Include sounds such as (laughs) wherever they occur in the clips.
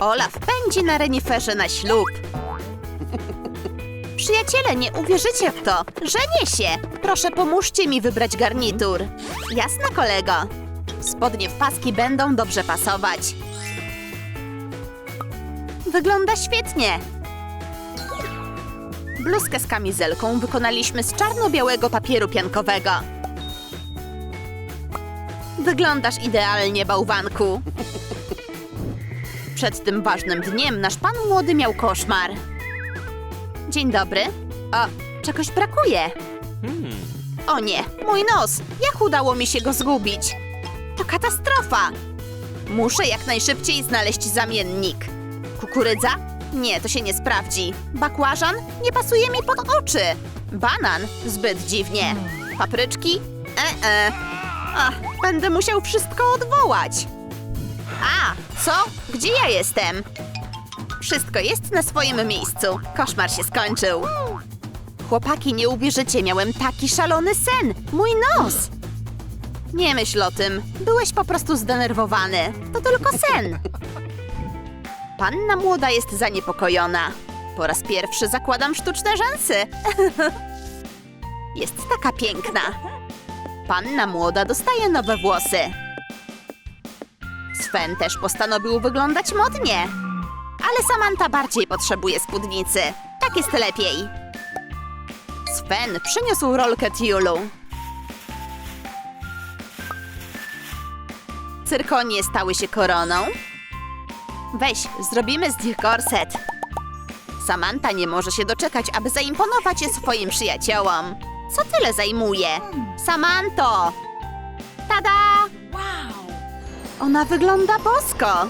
Olaf pędzi na reniferze na ślub. Przyjaciele, nie uwierzycie w to. Żenię się. Proszę, pomóżcie mi wybrać garnitur. Jasne, kolego. Spodnie w paski będą dobrze pasować. Wygląda świetnie. Bluzkę z kamizelką wykonaliśmy z czarno-białego papieru piankowego. Wyglądasz idealnie, bałwanku. Przed tym ważnym dniem nasz pan młody miał koszmar. Dzień dobry. O, czegoś brakuje. O nie, mój nos! Jak udało mi się go zgubić? To katastrofa! Muszę jak najszybciej znaleźć zamiennik. Kukurydza? Nie, to się nie sprawdzi. Bakłażan? Nie pasuje mi pod oczy. Banan? Zbyt dziwnie. Papryczki? E, e. Ach, będę musiał wszystko odwołać. A, co? Gdzie ja jestem? Wszystko jest na swoim miejscu. Koszmar się skończył. Chłopaki, nie uwierzycie, miałem taki szalony sen. Mój nos! Nie myśl o tym. Byłeś po prostu zdenerwowany. To tylko sen. Panna młoda jest zaniepokojona. Po raz pierwszy zakładam sztuczne rzęsy. (laughs) jest taka piękna. Panna młoda dostaje nowe włosy. Sven też postanowił wyglądać modnie. Ale Samantha bardziej potrzebuje spódnicy. Tak jest lepiej. Sven przyniósł rolkę tiulu. Cyrkonie stały się koroną. Weź, zrobimy z nich korset. Samantha nie może się doczekać, aby zaimponować swoim przyjaciołom. Co tyle zajmuje? Samanto! Tada! Ona wygląda bosko.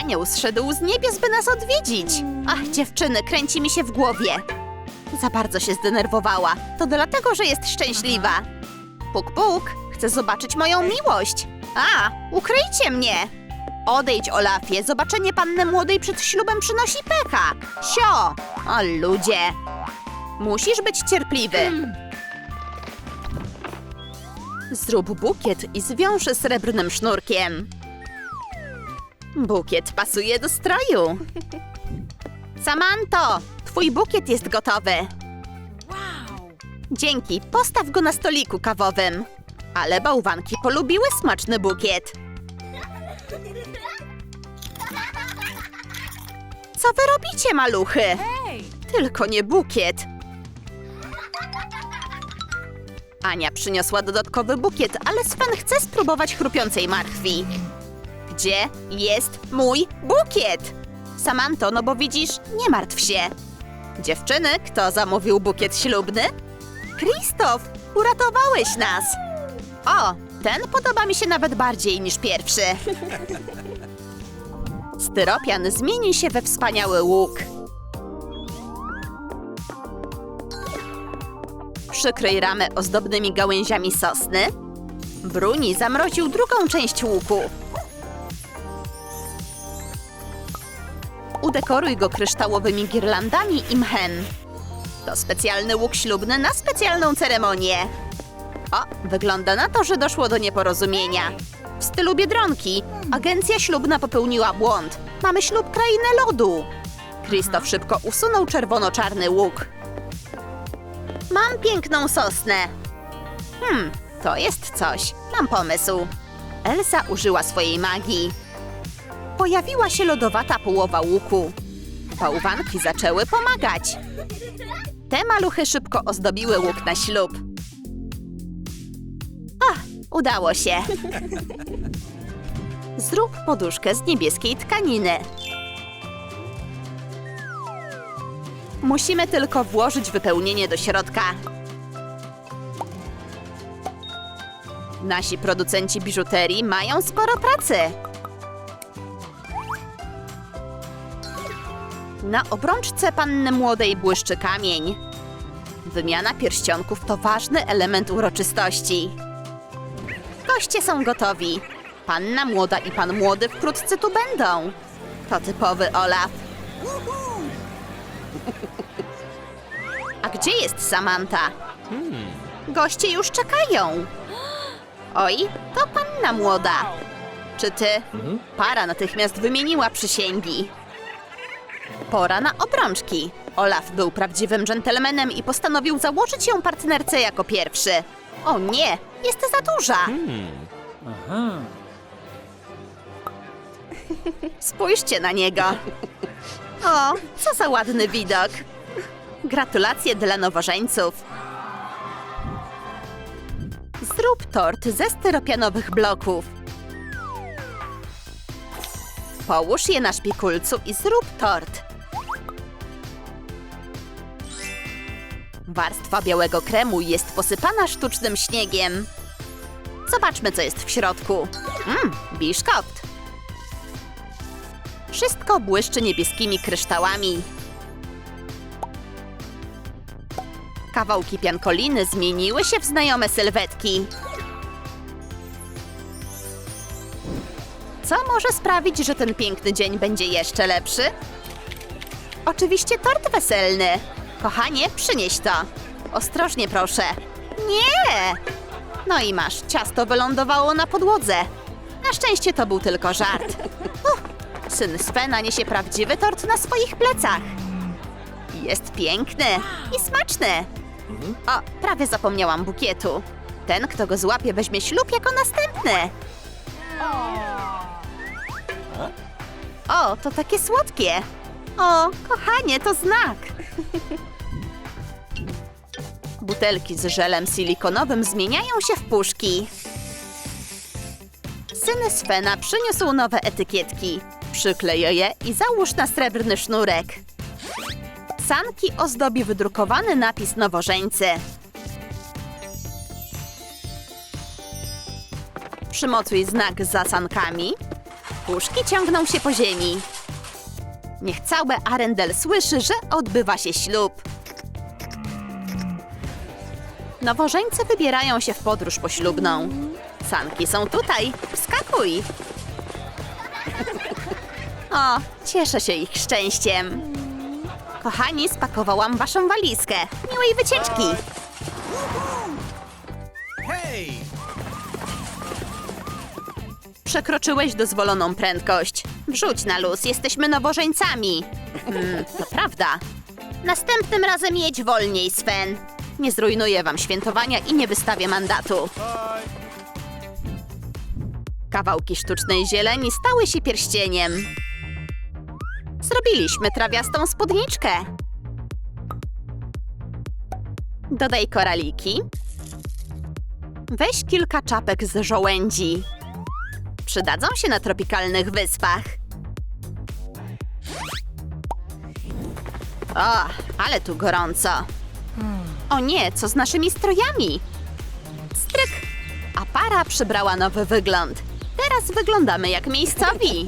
Anioł zszedł z niebios, by nas odwiedzić. Ach, dziewczyny, kręci mi się w głowie. Za bardzo się zdenerwowała. To dlatego, że jest szczęśliwa. Puk, puk, chcę zobaczyć moją miłość. A, ukryjcie mnie. Odejdź, Olafie. Zobaczenie panny młodej przed ślubem przynosi pecha. Sio! O, ludzie. Musisz być cierpliwy. Zrób bukiet i zwiąż srebrnym sznurkiem. Bukiet pasuje do stroju. Samanto, twój bukiet jest gotowy. Dzięki, postaw go na stoliku kawowym. Ale bałwanki polubiły smaczny bukiet. Co wy robicie, maluchy? Tylko nie bukiet. Ania przyniosła dodatkowy bukiet, ale Sven chce spróbować chrupiącej marchwi. Gdzie jest mój bukiet? Samanto, no bo widzisz, nie martw się. Dziewczyny, kto zamówił bukiet ślubny? Kristof, uratowałeś nas! O, ten podoba mi się nawet bardziej niż pierwszy. (laughs) Styropian zmieni się we wspaniały łuk. Przykryj ramę ozdobnymi gałęziami sosny. Bruni zamroził drugą część łuku. Udekoruj go kryształowymi girlandami i mchem. To specjalny łuk ślubny na specjalną ceremonię. O, wygląda na to, że doszło do nieporozumienia. W stylu Biedronki agencja ślubna popełniła błąd. Mamy ślub krainy lodu. Krzysztof szybko usunął czerwono-czarny łuk. Mam piękną sosnę. Hmm, to jest coś. Mam pomysł. Elsa użyła swojej magii. Pojawiła się lodowata połowa łuku. Bałwanki zaczęły pomagać. Te maluchy szybko ozdobiły łuk na ślub. Ach, udało się. (laughs) Zrób poduszkę z niebieskiej tkaniny. Musimy tylko włożyć wypełnienie do środka. Nasi producenci biżuterii mają sporo pracy. Na obrączce panny młodej błyszczy kamień. Wymiana pierścionków to ważny element uroczystości. Goście są gotowi. Panna młoda i pan młody wkrótce tu będą. To typowy Olaf. Gdzie jest Samantha? Goście już czekają. Oj, to panna młoda. odczyty. Para natychmiast wymieniła przysięgi. Pora na obrączki. Olaf był prawdziwym dżentelmenem i postanowił założyć ją partnerce jako pierwszy. O nie, jest za duża. Spójrzcie na niego. O, co za ładny widok. Gratulacje dla nowożeńców. Zrób tort ze styropianowych bloków. Połóż je na szpikulcu i zrób tort. Warstwa białego kremu jest posypana sztucznym śniegiem. Zobaczmy, co jest w środku. Mmm, biszkopt. Wszystko błyszczy niebieskimi kryształami. Kawałki piankoliny zmieniły się w znajome sylwetki. Co może sprawić, że ten piękny dzień będzie jeszcze lepszy? Oczywiście tort weselny. Kochanie, przynieś to. Ostrożnie proszę. Nie! No i masz, ciasto wylądowało na podłodze. Na szczęście to był tylko żart. Uff, syn Svena niesie prawdziwy tort na swoich plecach. Jest piękny i smaczny. O, prawie zapomniałam bukietu. Ten, kto go złapie, weźmie ślub jako następny. O, to takie słodkie. O, kochanie, to znak. Butelki z żelem silikonowym zmieniają się w puszki. Syn Svena przyniósł nowe etykietki. Przyklej je i załóż na srebrny sznurek. Sanki ozdobi wydrukowany napis nowożeńcy. Przymocuj znak za sankami. Puszki ciągną się po ziemi. Niech cały Arendel słyszy, że odbywa się ślub. Nowożeńcy wybierają się w podróż poślubną. Sanki są tutaj. Wskakuj! (laughs) O, cieszę się ich szczęściem. Kochani, spakowałam waszą walizkę. Miłej wycieczki! Hej! Przekroczyłeś dozwoloną prędkość. Wrzuć na luz, jesteśmy nowożeńcami. Hmm, to prawda. Następnym razem jedź wolniej, Sven. Nie zrujnuję wam świętowania i nie wystawię mandatu. Kawałki sztucznej zieleni stały się pierścieniem. Zrobiliśmy trawiastą spódniczkę. Dodaj koraliki. Weź kilka czapek z żołędzi. Przydadzą się na tropikalnych wyspach. O, ale tu gorąco. O nie, co z naszymi strojami? Stryk! A para przybrała nowy wygląd. Teraz wyglądamy jak miejscowi.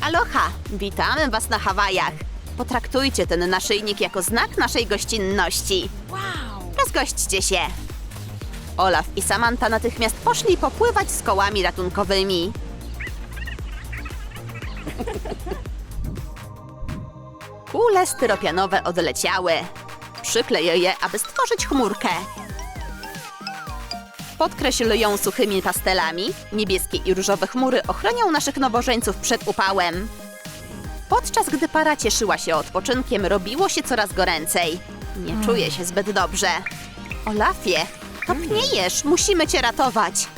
Aloha, witamy was na Hawajach. Potraktujcie ten naszyjnik jako znak naszej gościnności. Rozgośćcie się. Olaf i Samantha natychmiast poszli popływać z kołami ratunkowymi. Kule styropianowe odleciały. Przyklej je, aby stworzyć chmurkę. Podkreśl ją suchymi pastelami. Niebieskie i różowe chmury ochronią naszych nowożeńców przed upałem. Podczas gdy para cieszyła się odpoczynkiem, robiło się coraz goręcej. Nie czuję się zbyt dobrze. Olafie, topniejesz, musimy cię ratować.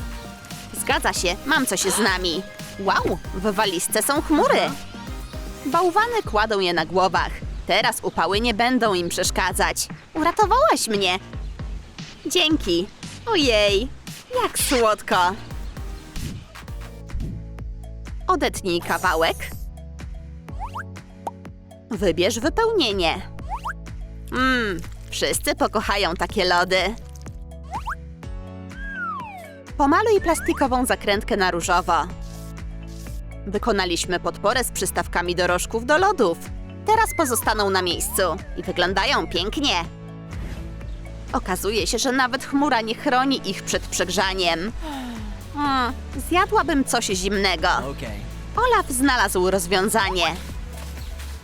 Zgadza się, mam coś z nami. Wow, w walizce są chmury. Bałwany kładą je na głowach. Teraz upały nie będą im przeszkadzać. Uratowałaś mnie. Dzięki. Ojej, jak słodko. Odetnij kawałek. Wybierz wypełnienie. Mmm, wszyscy pokochają takie lody. Pomaluj plastikową zakrętkę na różowo. Wykonaliśmy podporę z przystawkami dorożków do lodów. Teraz pozostaną na miejscu i wyglądają pięknie. Okazuje się, że nawet chmura nie chroni ich przed przegrzaniem. Hmm, zjadłabym coś zimnego. Olaf znalazł rozwiązanie.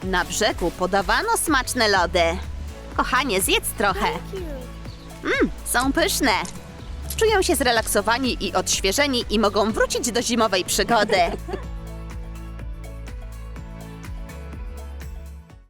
Na brzegu podawano smaczne lody. Kochanie, zjedz trochę. Mmm, są pyszne. czują się zrelaksowani i odświeżeni i mogą wrócić do zimowej przygody. (laughs)